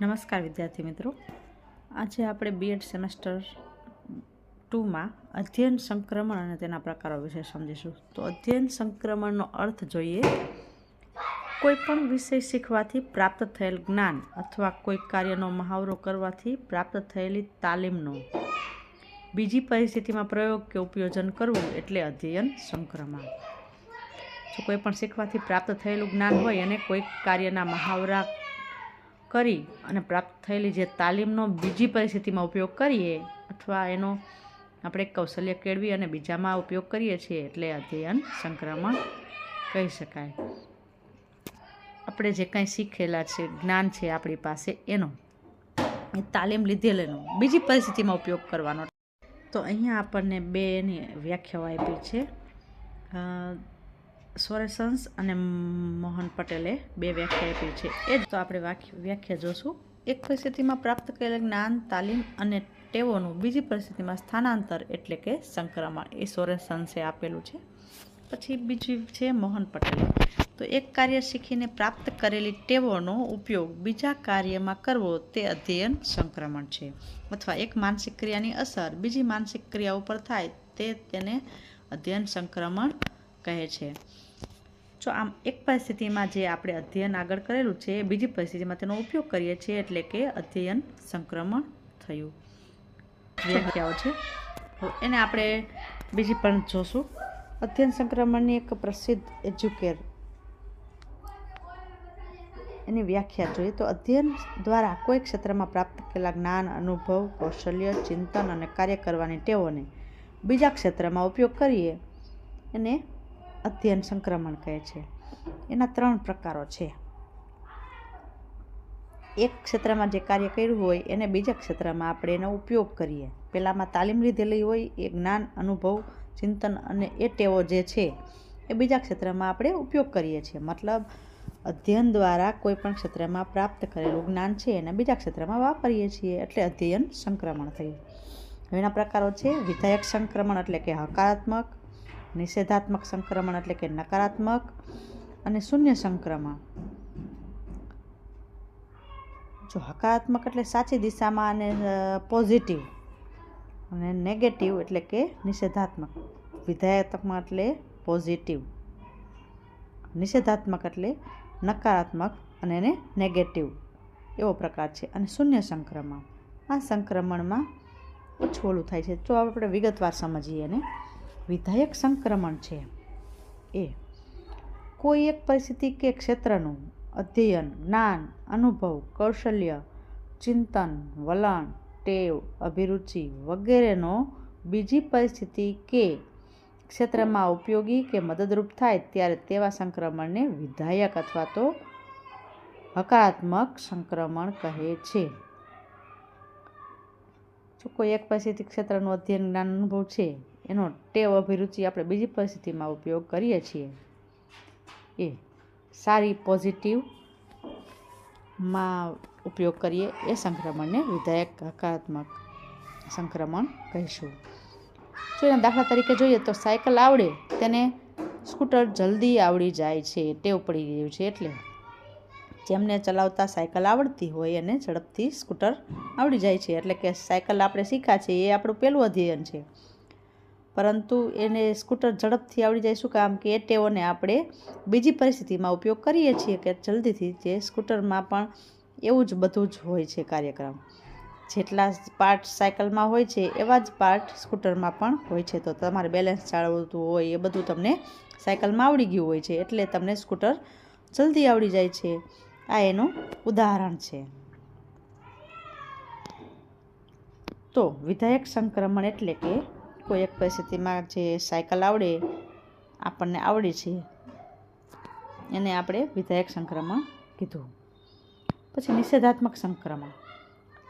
નમસ્કાર વિદ્યાર્થી મિત્રો. આજે આપણે બીએડ સેમેસ્ટર ટુમાં અધ્યયન સંક્રમણ અને તેના પ્રકારો વિશે સમજીશું. તો અધ્યયન સંક્રમણનો અર્થ જોઈએ, કોઈપણ વિષય શીખવાથી પ્રાપ્ત થયેલ જ્ઞાન અથવા કોઈ કાર્યનો મહાવરો કરવાથી પ્રાપ્ત થયેલી તાલીમનો બીજી પરિસ્થિતિમાં પ્રયોગ કે ઉપયોજન કરવું એટલે અધ્યયન સંક્રમણ. જો કોઈ પણ શીખવાથી પ્રાપ્ત થયેલું જ્ઞાન હોય અને કોઈ કાર્યના મહાવરા કરી અને પ્રાપ્ત થયેલી જે તાલીમનો બીજી પરિસ્થિતિમાં ઉપયોગ કરીએ અથવા એનો આપણે કૌશલ્ય કેળવી અને બીજામાં ઉપયોગ કરીએ છીએ એટલે અધ્યયન સંક્રમણ કહી શકાય. આપણે જે કંઈ શીખેલા છે, જ્ઞાન છે આપણી પાસે, એનો, એ તાલીમ લીધેલેનો બીજી પરિસ્થિતિમાં ઉપયોગ કરવાનો. તો અહીંયા આપણને બેની વ્યાખ્યાઓ આપી છે. સોરેસન્સ અને મોહન પટેલે બે વ્યાખ્યા આપી છે. એ જ તો આપણે વ્યાખ્યા જોશું. એક પરિસ્થિતિમાં પ્રાપ્ત કરેલ જ્ઞાન, તાલીમ અને ટેવોનું બીજી પરિસ્થિતિમાં સ્થાનાંતર એટલે કે સંક્રમણ. એ સોરેસન્સે આપેલું છે. પછી બીજું છે મોહન પટેલ. તો એક કાર્ય શીખીને પ્રાપ્ત કરેલી ટેવોનો ઉપયોગ બીજા કાર્યમાં કરવો તે અધ્યયન સંક્રમણ છે. અથવા એક માનસિક ક્રિયાની અસર બીજી માનસિક ક્રિયા ઉપર થાય તે તેને અધ્યયન સંક્રમણ કહે છે. જો આમ એક પરિસ્થિતિમાં જે આપણે અધ્યયન આગળ કરેલું છે, બીજી પરિસ્થિતિમાં તેનો ઉપયોગ કરીએ છીએ એટલે કે અધ્યયન સંક્રમણ થયું. વ્યાખ્યાઓ છે. એને આપણે બીજી પણ જોશું. અધ્યયન સંક્રમણની એક પ્રસિદ્ધ એજ્યુકેર એની વ્યાખ્યા જોઈએ. તો અધ્યયન દ્વારા કોઈ ક્ષેત્રમાં પ્રાપ્ત કરેલા જ્ઞાન, અનુભવ, કૌશલ્ય, ચિંતન અને કાર્ય કરવાની ટેવોને બીજા ક્ષેત્રમાં ઉપયોગ કરીએ. એને અધ્યયન સંક્રમણ કહે છે. એના ત્રણ પ્રકારો છે. એક ક્ષેત્રમાં જે કાર્ય કર્યું હોય એને બીજા ક્ષેત્રમાં આપણે એનો ઉપયોગ કરીએ. પહેલાંમાં તાલીમ લીધેલી હોય, એ જ્ઞાન, અનુભવ, ચિંતન અને એ ટેવો જે છે, એ બીજા ક્ષેત્રમાં આપણે ઉપયોગ કરીએ છીએ. મતલબ, અધ્યયન દ્વારા કોઈ પણ ક્ષેત્રમાં પ્રાપ્ત કરેલું જ્ઞાન છે, એને બીજા ક્ષેત્રમાં વાપરીએ છીએ એટલે અધ્યયન સંક્રમણ થયું. એના પ્રકારો છે, વિધાયક સંક્રમણ એટલે કે હકારાત્મક નિષેધાત્મક સંક્રમણ એટલે કે નકારાત્મક અને શૂન્ય સંક્રમણ. જો હકારાત્મક એટલે સાચી દિશામાં અને પોઝિટિવ અને નેગેટિવ એટલે કે નિષેધાત્મક. વિધાયકમાં એટલે પોઝિટિવ નિષેધાત્મક એટલે નકારાત્મક અને એને નેગેટિવ એવો પ્રકાર છે. અને શૂન્ય સંક્રમણ. આ સંક્રમણમાં ઓછું ઓલું થાય છે. જો આપણે વિગતવાર સમજીએ એને વિધાયક સંક્રમણ છે. એ. કોઈ એક પરિસ્થિતિ કે ક્ષેત્રનું અધ્યયન, જ્ઞાન, અનુભવ, કૌશલ્ય, ચિંતન, વલણ, ટેવ, અભિરુચિ વગેરેનો બીજી પરિસ્થિતિ કે ક્ષેત્રમાં ઉપયોગી કે મદદરૂપ થાય ત્યારે તેવા સંક્રમણને વિધાયક અથવા તો હકારાત્મક સંક્રમણ કહે છે. જો કોઈ એક પરિસ્થિતિ ક્ષેત્રનું અધ્યયન, જ્ઞાન, અનુભવ છે એનો ટેવ અભિરુચિ આપણે બીજી પરિસ્થિતિમાં ઉપયોગ કરીએ છીએ. એ સારી પોઝિટિવમાં ઉપયોગ કરીએ એ સંક્રમણને વિધાયક હકારાત્મક સંક્રમણ કહીશું. જો એના દાખલા તરીકે જોઈએ તો સાયકલ આવડે તેને સ્કૂટર જલ્દી આવડી જાય છે, ટેવ પડી ગયું છે એટલે જેમને ચલાવતા સાયકલ આવડતી હોય એને ઝડપથી સ્કૂટર આવડી જાય છે. એટલે કે સાયકલ આપણે શીખ્યા છે, એ આપણું પહેલું અધ્યયન છે. પરંતુ એને સ્કૂટર ઝડપથી આવડી જાય શું? કામ કે એ ટેવોને આપણે બીજી પરિસ્થિતિમાં ઉપયોગ કરીએ છીએ કે જલ્દીથી જે સ્કૂટરમાં પણ એવું જ બધું જ હોય છે કાર્યક્રમ. જેટલા પાર્ટ સાયકલમાં હોય છે, એવા જ પાર્ટ સ્કૂટરમાં પણ હોય છે. તો તમારે બેલેન્સ જાળવતું હોય એ બધું તમને સાયકલમાં આવડી ગયું હોય છે, એટલે તમને સ્કૂટર જલ્દી આવડી જાય છે. આ એનું ઉદાહરણ છે. તો વિધાયક સંક્રમણ એટલે કે કોઈ એક પરિસ્થિતિમાં જે સાયકલ આવડે, આપણને આવડે છે. એને આપણે વિધાયક સંક્રમણ કીધું. પછી નિષેધાત્મક સંક્રમણ.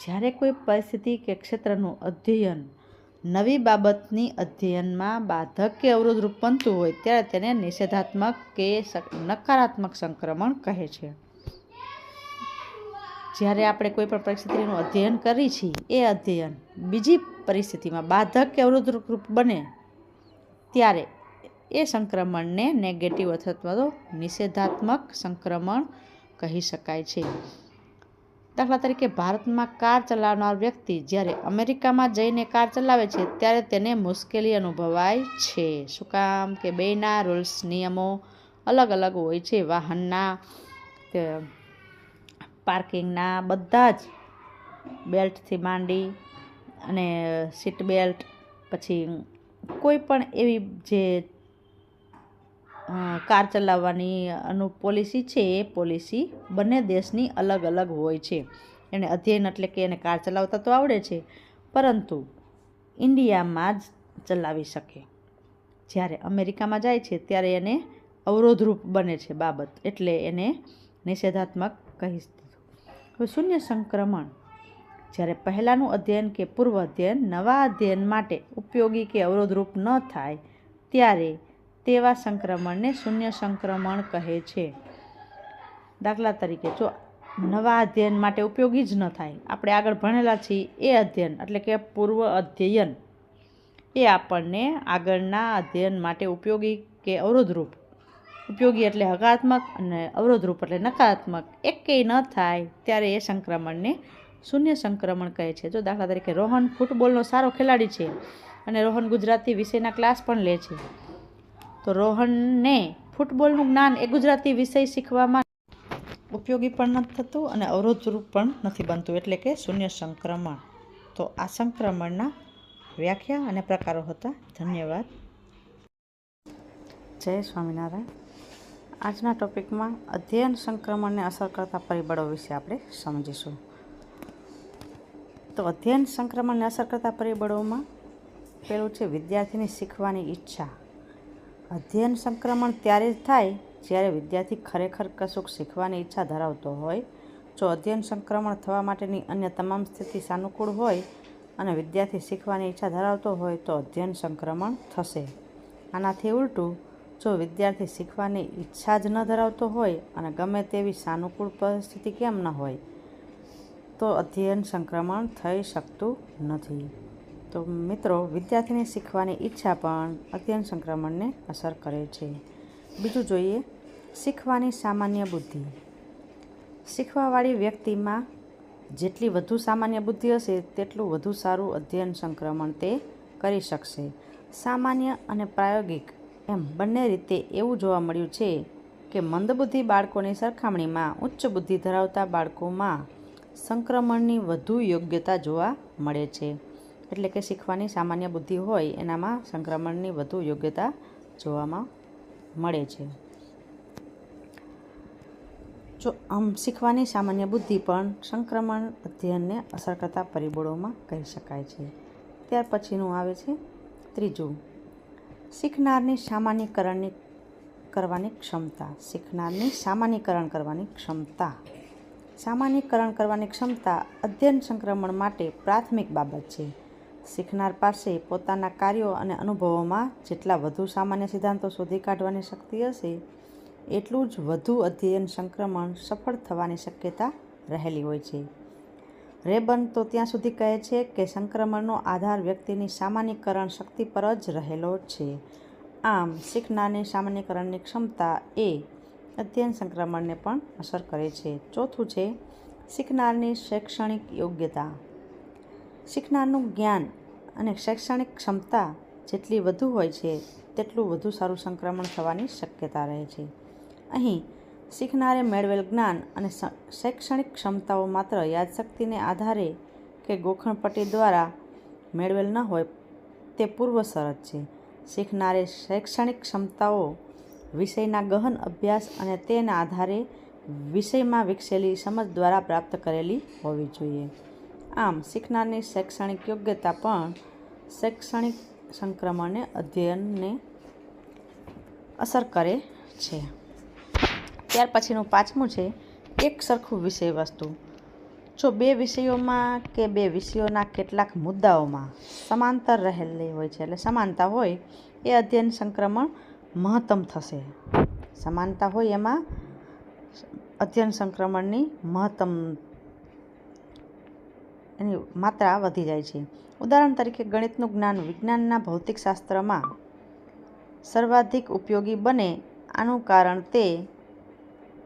જ્યારે કોઈ પરિસ્થિતિ કે ક્ષેત્રનું અધ્યયન નવી બાબતની અધ્યયનમાં બાધક કે અવરોધરૂપ બનતું હોય, ત્યારે તેને નિષેધાત્મક કે નકારાત્મક સંક્રમણ કહે છે. જ્યારે આપણે કોઈ પણ પરિસ્થિતિનું અધ્યયન કરી છીએ, એ અધ્યયન બીજી પરિસ્થિતિમાં બાધક કે અવરોધરૂપ બને, ત્યારે એ સંક્રમણને નેગેટિવ અથવા તો નિષેધાત્મક સંક્રમણ કહી શકાય છે. દાખલા તરીકે ભારતમાં કાર ચલાવનાર વ્યક્તિ જ્યારે અમેરિકામાં જઈને કાર ચલાવે છે, ત્યારે તેને મુશ્કેલી અનુભવાય છે. શું કામ કે બેના રૂલ્સ નિયમો અલગ અલગ હોય છે? વાહનના પાર્કિંગના બધા જ બેલ્ટથી માંડી અને સીટ બેલ્ટ, પછી કોઈ પણ એવી જે કાર ચલાવવાની અનુ પોલિસી છે, એ પોલિસી બંને દેશની અલગ અલગ હોય છે. એને અધ્યયન એટલે કે એને કાર ચલાવતા તો આવડે છે, પરંતુ ઇન્ડિયામાં જ ચલાવી શકે. જ્યારે અમેરિકામાં જાય છે, ત્યારે એને અવરોધરૂપ બને છે બાબત, એટલે એને નિષેધાત્મક કહી શૂન્ય સંક્રમણ. જ્યારે પહેલાંનું અધ્યયન કે પૂર્વ અધ્યયન નવા અધ્યયન માટે ઉપયોગી કે અવરોધરૂપ ન થાય, ત્યારે તેવા સંક્રમણને શૂન્ય સંક્રમણ કહે છે. દાખલા તરીકે, જો નવા અધ્યયન માટે ઉપયોગી જ ન થાય, આપણે આગળ ભણેલા છીએ, એ અધ્યયન એટલે કે પૂર્વ અધ્યયન. એ આપણને આગળના અધ્યયન માટે ઉપયોગી કે અવરોધરૂપ ઉપયોગી એટલે હકારાત્મક અને અવરોધરૂપ એટલે નકારાત્મક. એકેય ન થાય ત્યારે એ સંક્રમણને શૂન્ય સંક્રમણ કહે છે. જો દાખલા તરીકે રોહન ફૂટબોલનો સારો ખેલાડી છે અને રોહન ગુજરાતી વિષયના ક્લાસ પણ લે છે, તો રોહનને ફૂટબોલનું જ્ઞાન એ ગુજરાતી વિષય શીખવામાં ઉપયોગી પણ નથી થતું અને અવરોધરૂપ પણ નથી બનતું એટલે કે શૂન્ય સંક્રમણ. તો આ સંક્રમણના વ્યાખ્યા અને પ્રકારો હતા. ધન્યવાદ. જય સ્વામિનારાયણ. આજના ટોપિકમાં અધ્યયન સંક્રમણને અસર કરતા પરિબળો વિશે આપણે સમજીશું. તો અધ્યયન સંક્રમણને અસર કરતા પરિબળોમાં પેલું છે વિદ્યાર્થીની શીખવાની ઈચ્છા. અધ્યયન સંક્રમણ ત્યારે જ થાય જ્યારે વિદ્યાર્થી ખરેખર કશુંક શીખવાની ઈચ્છા ધરાવતો હોય. જો અધ્યયન સંક્રમણ થવા માટેની અન્ય તમામ સ્થિતિ સાનુકૂળ હોય અને વિદ્યાર્થી શીખવાની ઈચ્છા ધરાવતો હોય તો અધ્યયન સંક્રમણ થશે. આનાથી ઉલટું જો વિદ્યાર્થી શીખવાની ઈચ્છા જ ન ધરાવતો હોય અને ગમે તેવી સાનુકૂળ પરિસ્થિતિ કેમ ન હોય, તો અધ્યયન સંક્રમણ થઈ શકતું નથી. તો મિત્રો, વિદ્યાર્થીને શીખવાની ઈચ્છા પણ અધ્યયન સંક્રમણને અસર કરે છે. બીજું જોઈએ, શીખવાની સામાન્ય બુદ્ધિ. શીખવાવાળી વ્યક્તિમાં જેટલી વધુ સામાન્ય બુદ્ધિ હશે, તેટલું વધુ સારું અધ્યયન સંક્રમણ તે કરી શકશે. સામાન્ય અને પ્રાયોગિક એમ બંને રીતે એવું જોવા મળ્યું છે કે મંદબુદ્ધિ બાળકોની સરખામણીમાં ઉચ્ચ બુદ્ધિ ધરાવતા બાળકોમાં સંક્રમણની વધુ યોગ્યતા જોવા મળે છે. એટલે કે શીખવાની સામાન્ય બુદ્ધિ હોય, એનામાં સંક્રમણની વધુ યોગ્યતા જોવામાં મળે છે. જો આમ શીખવાની સામાન્ય બુદ્ધિ પણ સંક્રમણ અધ્યયનને અસર કરતા પરિબળોમાં કહી શકાય છે. ત્યાર પછીનું આવે છે ત્રીજું. શીખનારની સામાન્યકરણની કરવાની ક્ષમતા, શીખનારની સામાન્યકરણ કરવાની ક્ષમતા. સામાન્યકરણ કરવાની ક્ષમતા અધ્યયન સંક્રમણ માટે પ્રાથમિક બાબત છે. શીખનાર પાસે પોતાના કાર્યો અને અનુભવોમાં જેટલા વધુ સામાન્ય સિદ્ધાંતો શોધી કાઢવાની શક્તિ હશે, એટલું જ વધુ અધ્યયન સંક્રમણ સફળ થવાની શક્યતા રહેલી હોય છે. રેબન તો ત્યાં સુધી કહે છે કે સંક્રમણનો આધાર વ્યક્તિની સામાન્યકરણ શક્તિ પર જ રહેલો છે. આમ, શીખનારની સામાન્યકરણની ક્ષમતા એ અધ્યયન સંક્રમણને પણ અસર કરે છે. ચોથું છે, શીખનારની શૈક્ષણિક યોગ્યતા. શીખનારનું જ્ઞાન અને શૈક્ષણિક ક્ષમતા જેટલી વધુ હોય છે, તેટલું વધુ સારું સંક્રમણ થવાની શક્યતા રહે છે. અહીં શીખનારે મેળવેલ જ્ઞાન અને શૈક્ષણિક ક્ષમતાઓ માત્ર યાદશક્તિને આધારે કે ગોખણપટ્ટી દ્વારા મેળવેલ ન હોય, તે પૂર્વ શરત છે. શીખનારે શૈક્ષણિક ક્ષમતાઓ વિષયના ગહન અભ્યાસ અને તેના આધારે વિષયમાં વિકસેલી સમજ દ્વારા પ્રાપ્ત કરેલી હોવી જોઈએ. આમ, શીખનારની શૈક્ષણિક યોગ્યતા પણ શૈક્ષણિક સંક્રમણને અધ્યયનને અસર કરે છે. ત્યાર પછીનું પાંચમું છે, એક સરખું વિષય વસ્તુ જો બે વિષયોમાં કે બે વિષયોના કેટલાક મુદ્દાઓમાં સમાંતર રહેલી હોય છે, એટલે સમાનતા હોય, એ અધ્યયન સંક્રમણ મહત્તમ થશે. સમાનતા હોય એમાં અધ્યયન સંક્રમણની મહત્તમ એની માત્રા વધી જાય છે. ઉદાહરણ તરીકે ગણિતનું જ્ઞાન વિજ્ઞાનના ભૌતિકશાસ્ત્રમાં સર્વાધિક ઉપયોગી બને આનું કારણ તે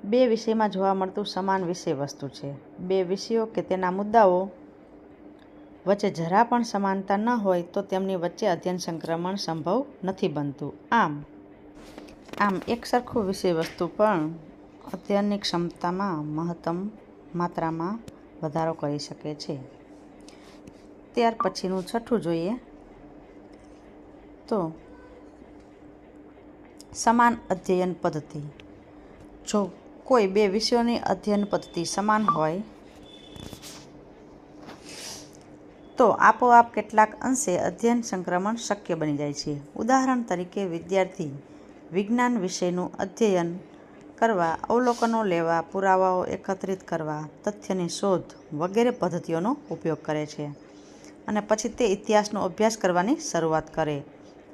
બે વિષયમાં જોવા મળતું સમાન વિષય વસ્તુ છે. બે વિષયો કે તેના મુદ્દાઓ વચ્ચે જરા પણ સમાનતા ન હોય તો તેમની વચ્ચે અધ્યયન સંક્રમણ સંભવ નથી બનતું. આમ આમ એક સરખું વિષય વસ્તુ પણ અધ્યયનની ક્ષમતામાં મહત્તમ માત્રામાં વધારો કરી શકે છે. ત્યાર પછીનું છઠ્ઠું જોઈએ તો સમાન અધ્યયન પદ્ધતિ. જો કોઈ બે વિષયોની અધ્યયન પદ્ધતિ સમાન હોય? તો આપોઆપ કેટલાક અંશે અધ્યયન સંક્રમણ શક્ય બની જાય છે. ઉદાહરણ તરીકે, વિદ્યાર્થી વિજ્ઞાન વિષયનું અધ્યયન કરવા, અવલોકનો લેવા, પુરાવાઓ એકત્રિત કરવા, તથ્યની શોધ વગેરે પદ્ધતિઓનો ઉપયોગ કરે છે અને પછી તે ઇતિહાસનો અભ્યાસ કરવાની શરૂઆત કરે.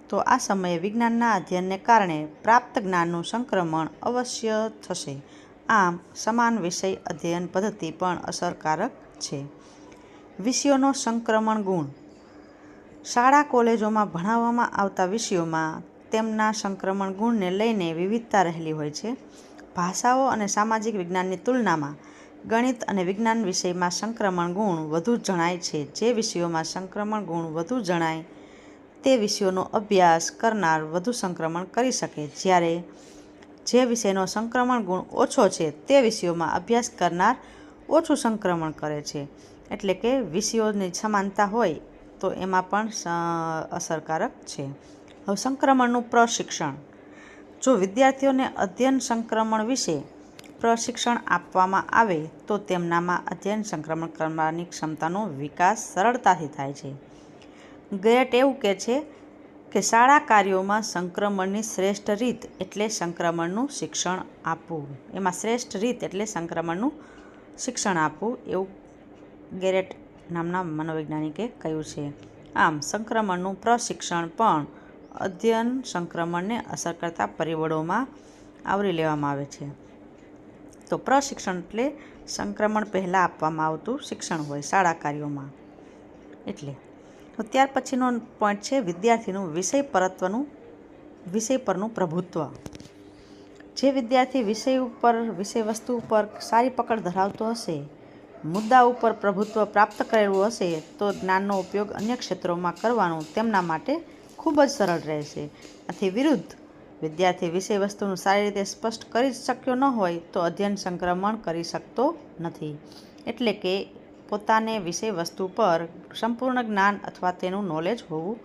તો આ સમયે વિજ્ઞાનના અધ્યયનને કારણે પ્રાપ્ત જ્ઞાનનું સંક્રમણ અવશ્ય થશે. આમ, સમાન વિષય અધ્યયન પદ્ધતિ પણ અસરકારક છે. વિષયોનો સંક્રમણ ગુણ. શાળા કોલેજોમાં ભણાવવામાં આવતા વિષયોમાં તેમના સંક્રમણ ગુણને લઈને વિવિધતા રહેલી હોય છે. ભાષાઓ અને સામાજિક વિજ્ઞાનની તુલનામાં ગણિત અને વિજ્ઞાન વિષયમાં સંક્રમણ ગુણ વધુ જણાય છે. જે વિષયોમાં સંક્રમણ ગુણ વધુ જણાય તે વિષયોનો અભ્યાસ કરનાર વધુ સંક્રમણ કરી શકે. જ્યારે જે વિષયનો સંક્રમણ ગુણ ઓછો છે તે વિષયોમાં અભ્યાસ કરનાર ઓછું સંક્રમણ કરે છે. એટલે કે વિષયોની સમાનતા હોય તો એમાં પણ અસરકારક છે. હવે સંક્રમણનું પ્રશિક્ષણ. જો વિદ્યાર્થીઓને અધ્યયન સંક્રમણ વિશે પ્રશિક્ષણ આપવામાં આવે તો તેમનામાં અધ્યયન સંક્રમણ કરવાની ક્ષમતાનો વિકાસ સરળતાથી થાય છે. ગેટ એવું કહે છે કે શાળા કાર્યોમાં સંક્રમણની શ્રેષ્ઠ રીત એટલે સંક્રમણનું શિક્ષણ આપવું. એમાં શ્રેષ્ઠ રીત એટલે સંક્રમણનું શિક્ષણ આપવું એવું ગેરેટ નામના મનોવૈજ્ઞાનિકે કહ્યું છે. આમ, સંક્રમણનું પ્રશિક્ષણ પણ અધ્યયન સંક્રમણને અસર કરતા પરિબળોમાં આવરી લેવામાં આવે છે. તો પ્રશિક્ષણ એટલે સંક્રમણ પહેલાં આપવામાં આવતું શિક્ષણ હોય શાળા કાર્યોમાં. એટલે તો ત્યાર પછીનો પોઈન્ટ છે વિદ્યાર્થીનું વિષય પરત્વનું, વિષય પરનું પ્રભુત્વ. જે વિદ્યાર્થી વિષય ઉપર, વિષય વસ્તુ ઉપર સારી પકડ ધરાવતો હશે, મુદ્દા ઉપર પ્રભુત્વ પ્રાપ્ત કરેલું હશે, તો જ્ઞાનનો ઉપયોગ અન્ય ક્ષેત્રોમાં કરવાનું તેમના માટે ખૂબ જ સરળ રહેશે. આથી વિરુદ્ધ, વિદ્યાર્થી વિષય વસ્તુનું સારી રીતે સ્પષ્ટ કરી શક્યો ન હોય, તો અધ્યયન સંક્રમણ કરી શકતો નથી. એટલે કે પોતાને વિષય વસ્તુ પર સંપૂર્ણ જ્ઞાન અથવા તેનું નોલેજ હોવું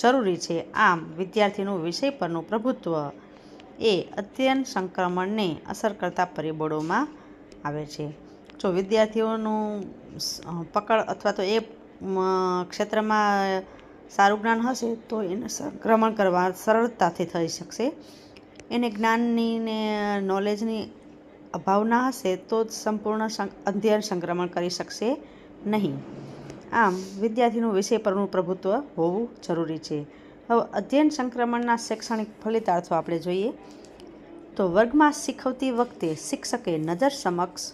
જરૂરી છે. આમ, વિદ્યાર્થીનું વિષય પરનું પ્રભુત્વ એ અધ્યયન સંક્રમણને અસર કરતા પરિબળોમાં આવે છે. જો વિદ્યાર્થીઓનું પકડ અથવા તો એ ક્ષેત્રમાં સારું જ્ઞાન હશે તો એને સંક્રમણ કરવા સરળતાથી થઈ શકશે. એને જ્ઞાનની ને નોલેજની અભાવ ના હશે તો જ સંપૂર્ણ અધ્યયન સંક્રમણ કરી શકશે નહીં. આમ, વિદ્યાર્થીનું વિષય પરનું પ્રભુત્વ હોવું જરૂરી છે. હવે, અધ્યયન સંક્રમણના શૈક્ષણિક ફલિતાર્થો આપણે જોઈએ. તો વર્ગમાં શીખવતી વખતે શિક્ષકે નજર સમક્ષ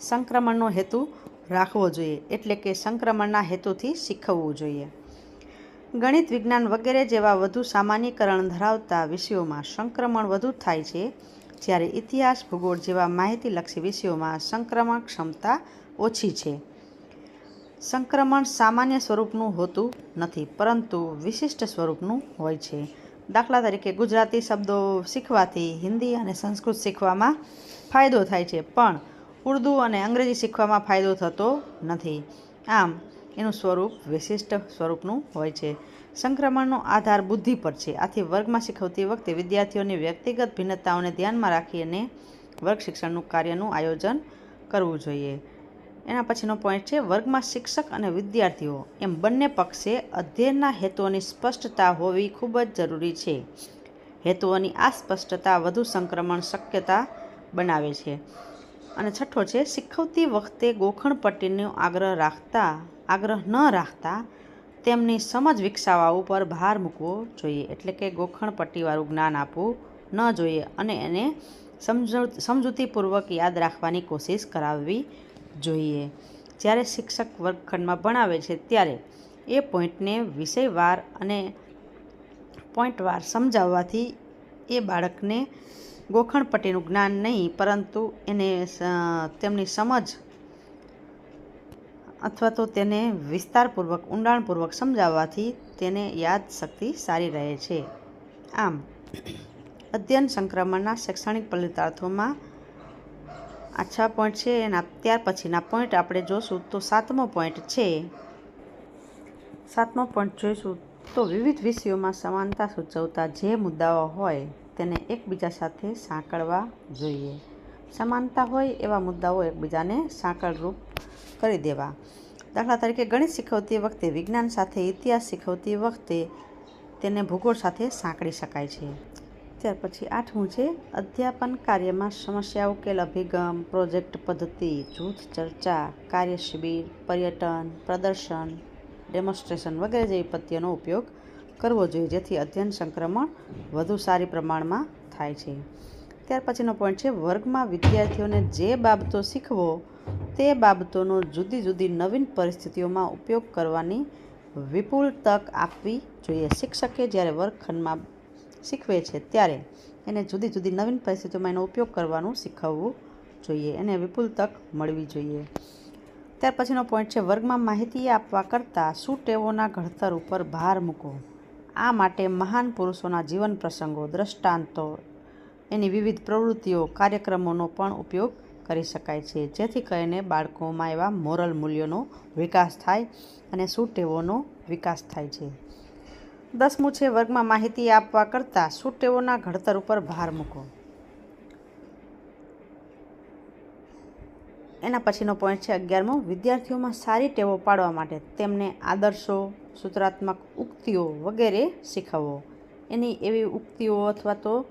સંક્રમણનો હેતુ રાખવો જોઈએ, એટલે કે સંક્રમણના હેતુથી શીખવવું જોઈએ. ગણિત, વિજ્ઞાન વગેરે જેવા વધુ સામાન્યકરણ ધરાવતા વિષયોમાં સંક્રમણ વધુ થાય છે. જ્યારે ઇતિહાસ, ભૂગોળ જેવા માહિતીલક્ષી વિષયોમાં સંક્રમણ ક્ષમતા ઓછી છે. સંક્રમણ સામાન્ય સ્વરૂપનું હોતું નથી, પરંતુ વિશિષ્ટ સ્વરૂપનું હોય છે. દાખલા તરીકે ગુજરાતી શબ્દો શીખવાથી હિન્દી અને સંસ્કૃત શીખવામાં ફાયદો થાય છે, પણ ઉર્દૂ અને અંગ્રેજી શીખવામાં ફાયદો થતો નથી. આમ, એનું સ્વરૂપ વિશિષ્ટ સ્વરૂપનું હોય છે. સંક્રમણનો આધાર બુદ્ધિ પર છે. આથી વર્ગમાં શીખવતી વખતે વિદ્યાર્થીઓની વ્યક્તિગત ભિન્નતાઓને ધ્યાનમાં રાખીને વર્ગ શિક્ષણનું કાર્યનું આયોજન કરવું જોઈએ. એના પછીનો પોઈન્ટ છે, વર્ગમાં શિક્ષક અને વિદ્યાર્થીઓ એમ બંને પક્ષે અધ્યયનના હેતુઓની સ્પષ્ટતા હોવી ખૂબ જ જરૂરી છે. હેતુઓની આ સ્પષ્ટતા વધુ સંક્રમણ શક્યતા બનાવે છે. અને છઠ્ઠો છે, શીખવતી વખતે ગોખણ પટ્ટીનો આગ્રહ રાખતા આગ્રહ ન રાખતા તેમની સમજ વિકસાવવા ઉપર ભાર મૂકવો જોઈએ. એટલે કે ગોખણપટ્ટીવાળું જ્ઞાન આપવું ન જોઈએ અને એને સમજૂતીપૂર્વક યાદ રાખવાની કોશિશ કરાવવી જોઈએ. જ્યારે શિક્ષક વર્ગખંડમાં ભણાવે છે ત્યારે એ પોઈન્ટને વિષયવાર અને પોઈન્ટવાર સમજાવવાથી એ બાળકને ગોખણપટ્ટીનું જ્ઞાન નહીં, પરંતુ એને તેમની સમજ અથવા તો તેને વિસ્તારપૂર્વક, ઊંડાણપૂર્વક સમજાવવાથી તેને યાદશક્તિ સારી રહે છે. આમ, અધ્યયન સંક્રમણના શૈક્ષણિક ફલિતાર્થોમાં આ છ પોઈન્ટ છે એના ત્યાર પછીના પોઈન્ટ આપણે જોશું તો સાતમો પોઈન્ટ છે. સાતમો પોઈન્ટ જોઈશું તો વિવિધ વિષયોમાં સમાનતા સૂચવતા જે મુદ્દાઓ હોય તેને એકબીજા સાથે સાંકળવા જોઈએ. સમાનતા હોય એવા મુદ્દાઓ એકબીજાને સાંકળરૂપ કરી દેવા. દાખલા તરીકે ગણિત શીખવતી વખતે વિજ્ઞાન સાથે ઇતિહાસ શીખવતી વખતે તેને ભૂગોળ સાથે સાંકળી શકાય છે. ત્યાર પછી આઠમું છે, અધ્યાપન કાર્યમાં સમસ્યા ઉકેલ અભિગમ, પ્રોજેક્ટ પદ્ધતિ, જૂથ ચર્ચા, કાર્ય શિબિર, પર્યટન, પ્રદર્શન, ડેમોન્સ્ટ્રેશન વગેરે જેવી પદ્ધતિઓનો ઉપયોગ કરવો જોઈએ, જેથી અધ્યયન સંક્રમણ વધુ સારી પ્રમાણમાં થાય છે. ત્યાર પછીનો પોઈન્ટ છે, વર્ગમાં વિદ્યાર્થીઓને જે બાબતો શીખવો તે બાબતોનો જુદી જુદી નવીન પરિસ્થિતિઓમાં ઉપયોગ કરવાની વિપુલ તક આપવી જોઈએ. શિક્ષકે જ્યારે વર્ગખંડમાં શીખવે છે ત્યારે એને જુદી જુદી નવીન પરિસ્થિતિઓમાં એનો ઉપયોગ કરવાનું શીખવવું જોઈએ એને વિપુલ તક મળવી જોઈએ. ત્યાર પછીનો પોઈન્ટ છે, વર્ગમાં માહિતી આપવા કરતાં શું ટેવોના ઘડતર ઉપર ભાર મૂકો આ માટે મહાન પુરુષોના જીવન પ્રસંગો, દ્રષ્ટાંતો એની વિવિધ પ્રવૃત્તિઓ, કાર્યક્રમોનો પણ ઉપયોગ કરી શકાય છે. જેથી કરીને બાળકોમાં એવા મોરલ મૂલ્યોનો વિકાસ થાય અને સુટેવોનો વિકાસ થાય છે. દસમું છે, વર્ગમાં માહિતી આપવા કરતાં સુટેવોના ઘડતર ઉપર ભાર મૂકો. એના પછીનો પોઈન્ટ છે, અગિયારમો, વિદ્યાર્થીઓમાં સારી ટેવો પાડવા માટે તેમને આદર્શો સૂત્રાત્મક ઉક્તિઓ વગેરે શીખવવો. એની એવી ઉક્તિઓ અથવા તો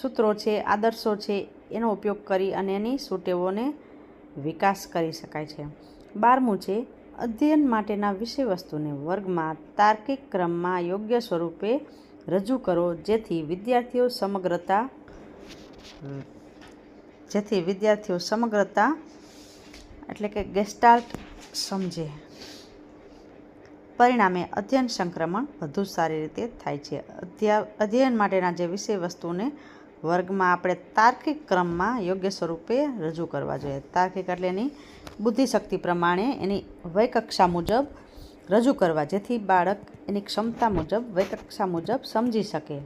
સૂત્રો છે, આદર્શો છે, એનો ઉપયોગ કરી અને એની સુટેવોને વિકાસ કરી શકાય છે. બારમું છે, અધ્યયન માટેના વિષયવસ્તુને વર્ગમાં તાર્કિક ક્રમમાં યોગ્ય સ્વરૂપે રજૂ કરો, જેથી વિદ્યાર્થીઓ સમગ્રતા જેથી વિદ્યાર્થીઓ સમગ્રતા એટલે કે ગેસ્ટાર્ટ સમજે. પરિણામે અધ્યયન સંક્રમણ વધુ સારી રીતે થાય છે. અધ્યા, અધ્યયન માટેના જે વિષય વસ્તુને વર્ગમાં આપણે તાર્કિક ક્રમમાં યોગ્ય સ્વરૂપે રજૂ કરવા જોઈએ. તાર્કિક એટલે એની બુદ્ધિશક્તિ પ્રમાણે એની વયકક્ષા મુજબ રજૂ કરવા, જેથી બાળક એની ક્ષમતા મુજબ વયકક્ષા મુજબ સમજી શકે.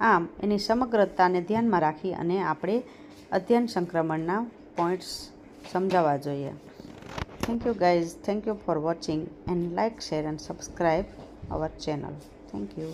આમ, એની સમગ્રતાને ધ્યાનમાં રાખી અને આપણે અધ્યયન સંક્રમણના પોઈન્ટ્સ સમજાવવા જોઈએ. Thank you guys thank you for watching and like share and subscribe our channel thank you